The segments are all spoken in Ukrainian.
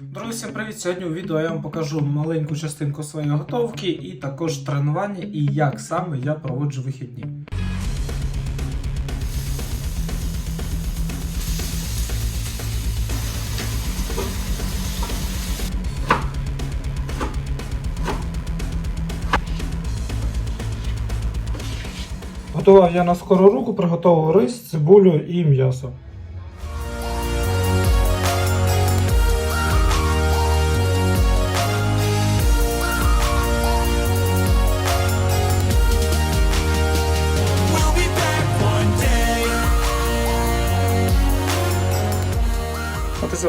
Друзі, всім привіт! Сьогодні у відео я вам покажу маленьку частинку своєї готовки і також тренування, і як саме я проводжу вихідні. Готував я на скору руку, приготував рис, цибулю і м'ясо.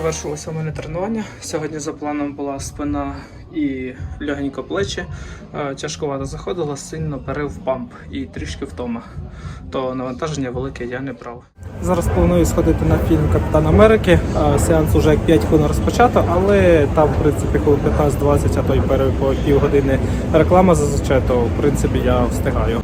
Завершилося у мене тренування. Сьогодні за планом була спина і легенько плечі. Е, Тяжкувато заходила, сильно перив памп і трішки втома. То навантаження велике я не брав. Зараз планую сходити на фільм Капітан Америки. Е, Сеанс уже як 5 хвилин розпочато, але там, в принципі, хвилин 15-20, а то й по півгодини реклама зазвичай, то в принципі я встигаю.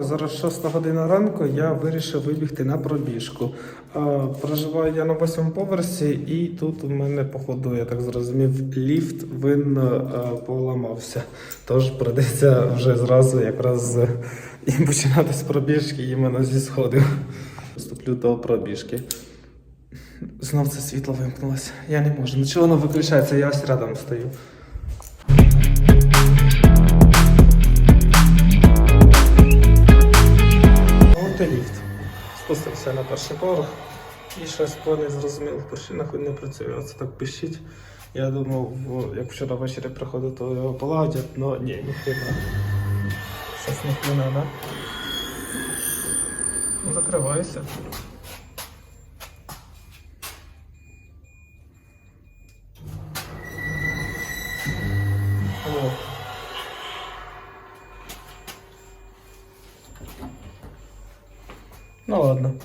Зараз 6 година ранку я вирішив вибігти на пробіжку. Е, Проживаю я на восьмому поверсі, і тут у мене, походу, я так зрозумів, ліфт винно е, поламався. Тож придеться вже зразу якраз і починати з пробіжки іменно зі сходів. Вступлю до пробіжки. Знов це світло вимкнулося. Я не можу. Ну чого воно виключається? Я ось рядом стою. От ліфт. Спустився на перший поверх і щось по не зрозумілих причинах він не працює. Оце так пищить. Я думав, як вчора ввечері приходив, то його полагодять, але ні, ніхрена. Щось ніхрена, да? Ну, ладно.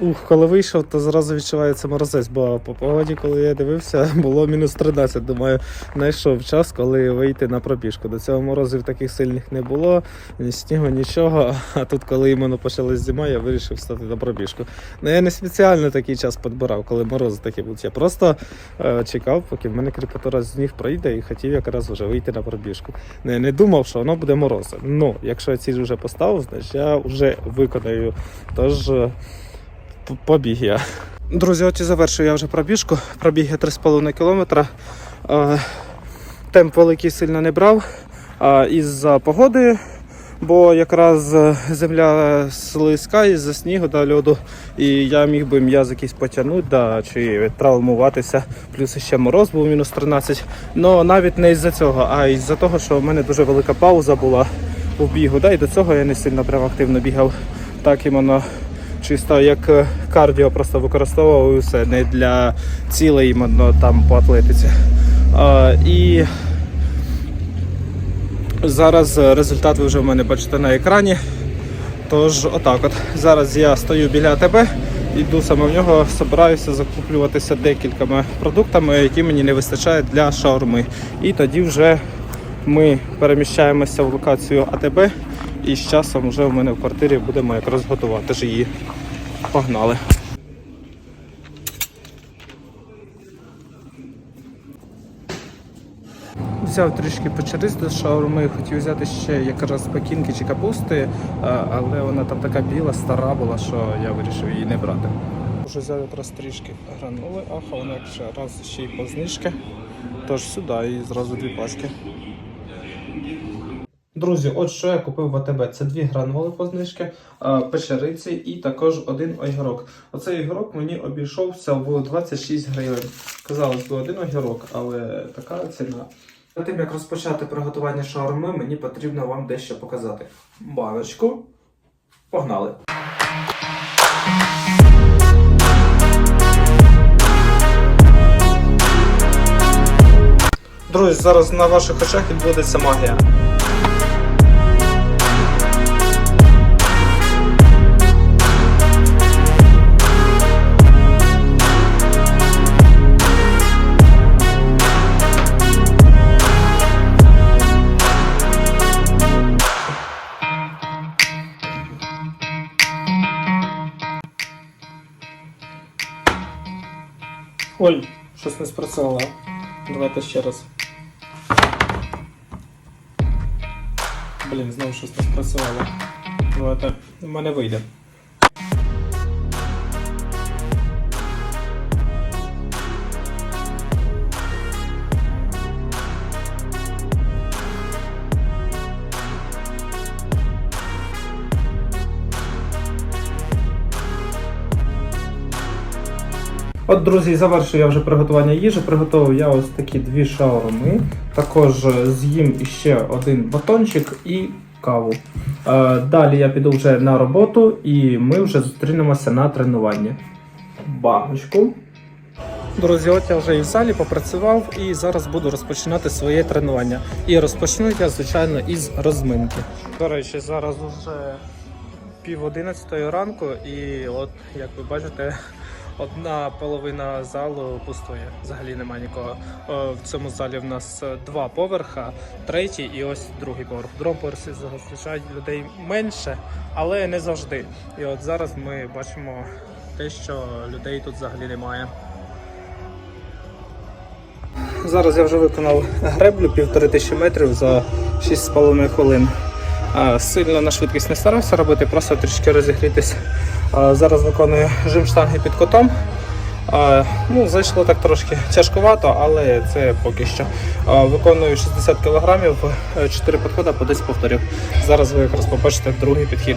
Ух, коли вийшов, то зразу відчувається морозець, бо по погоді, коли я дивився, було мінус 13. Думаю, знайшов час, коли вийти на пробіжку. До цього морозів таких сильних не було, ні снігу, нічого. А тут, коли іменно почалась зима, я вирішив стати на пробіжку. Ну я не спеціально такий час підбирав, коли морози такі будуть. Я просто е, чекав, поки в мене кріпатура з ніг пройде і хотів якраз вже вийти на пробіжку. Не, не думав, що воно буде морози. Ну, якщо я ціль вже поставив, значить я вже виконаю. Тож. Побіг я. Друзі, от і завершую я вже пробіжку. Пробіг я 3,5 кілометра. Е, Темп великий сильно не брав із-за погоди, бо якраз е, земля слизька із-за снігу та льоду, і я міг би м'яз якийсь потягнути да, чи травмуватися. Плюс ще мороз був мінус 13. Ну навіть не із-за цього, а із-за того, що в мене дуже велика пауза була у бігу. Да, і до цього я не сильно прям активно бігав. Так іменно чисто як е, кардіо просто використовував і все, не для цілей іменно там по атлетиці. А, і зараз е, результат ви вже в мене бачите на екрані. Тож, отак от. Зараз я стою біля тебе, йду саме в нього, збираюся закуплюватися декількома продуктами, які мені не вистачає для шаурми. І тоді вже ми переміщаємося в локацію АТБ, і з часом вже в мене в квартирі будемо якраз готувати ж її. Погнали. Взяв трішки печериць до шаурми, хотів взяти ще якраз пекінки чи капусти, але вона там така біла, стара була, що я вирішив її не брати. Вже взяв якраз трішки гранули, аха, вона ще раз ще й по знижки. Тож сюди і зразу дві пачки. Друзі, от що я купив в АТБ. Це дві гранули по знижки, печериці і також один огірок. Оцей огірок мені обійшовся в 26 гривень. Казалось би, один огірок, але така ціна. Перед тим як розпочати приготування шаурми, мені потрібно вам дещо показати. Баночку. Погнали! Друзі, зараз на ваших очах відбудеться магія. Ой, щось не спрацювало. Давайте ще раз. Блін, знову щось не спрацювало. Давайте, в мене вийде. От, друзі, завершив я вже приготування їжі. Приготував я ось такі дві шаурми. Також е, з'їм іще один батончик і каву. Е, далі я піду вже на роботу і ми вже зустрінемося на тренуванні. Баночку. Друзі, от я вже і в залі попрацював і зараз буду розпочинати своє тренування. І розпочну я, звичайно, із розминки. До речі, зараз уже пів одинадцятої ранку, і от як ви бачите, одна половина залу пустує. Взагалі немає нікого. Е, В цьому залі в нас е, два поверха, третій і ось другий поверх. В другому поверсі зазвичай людей менше, але не завжди. І от зараз ми бачимо те, що людей тут взагалі немає. Зараз я вже виконав греблю півтори тисячі метрів за 6,5 хвилин. Сильно на швидкість не старався робити, просто трішки розігрітися. Зараз виконую жим штанги під котом. Ну, зайшло так трошки тяжкувато, але це поки що. Виконую 60 кг, 4 підходи по 10 повторів. Зараз ви якраз побачите другий підхід.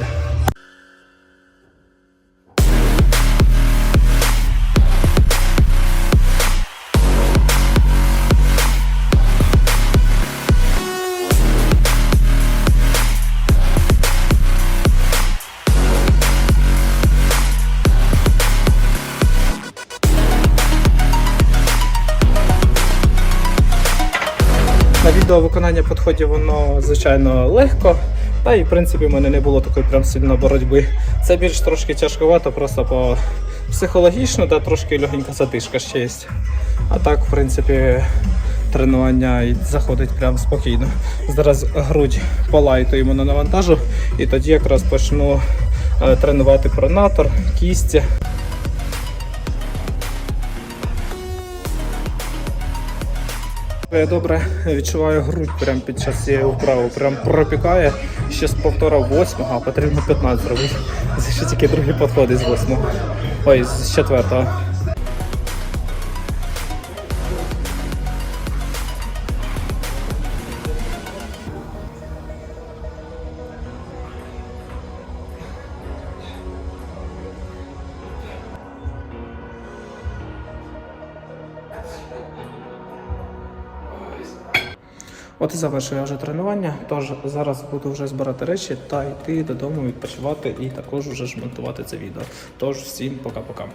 На відео виконання підходів воно звичайно легко. Та і в принципі в мене не було такої прям сильно боротьби. Це більш трошки тяжковато, просто по психологічно та трошки легенька затишка ще є. А так, в принципі, тренування заходить прям спокійно. Зараз грудь по лайту іменно навантажу, і тоді якраз почну е, тренувати пронатор, кісті. Я добре відчуваю грудь прямо під час цієї вправи, прям пропікає. Ще з повтора восьмого, а потрібно 15 зробити. Це ще тільки другий підход із восьмого. Ой, з четвертого. От і завершую вже тренування, тож зараз буду вже збирати речі та йти додому відпочивати і також вже ж монтувати це відео. Тож всім пока-пока.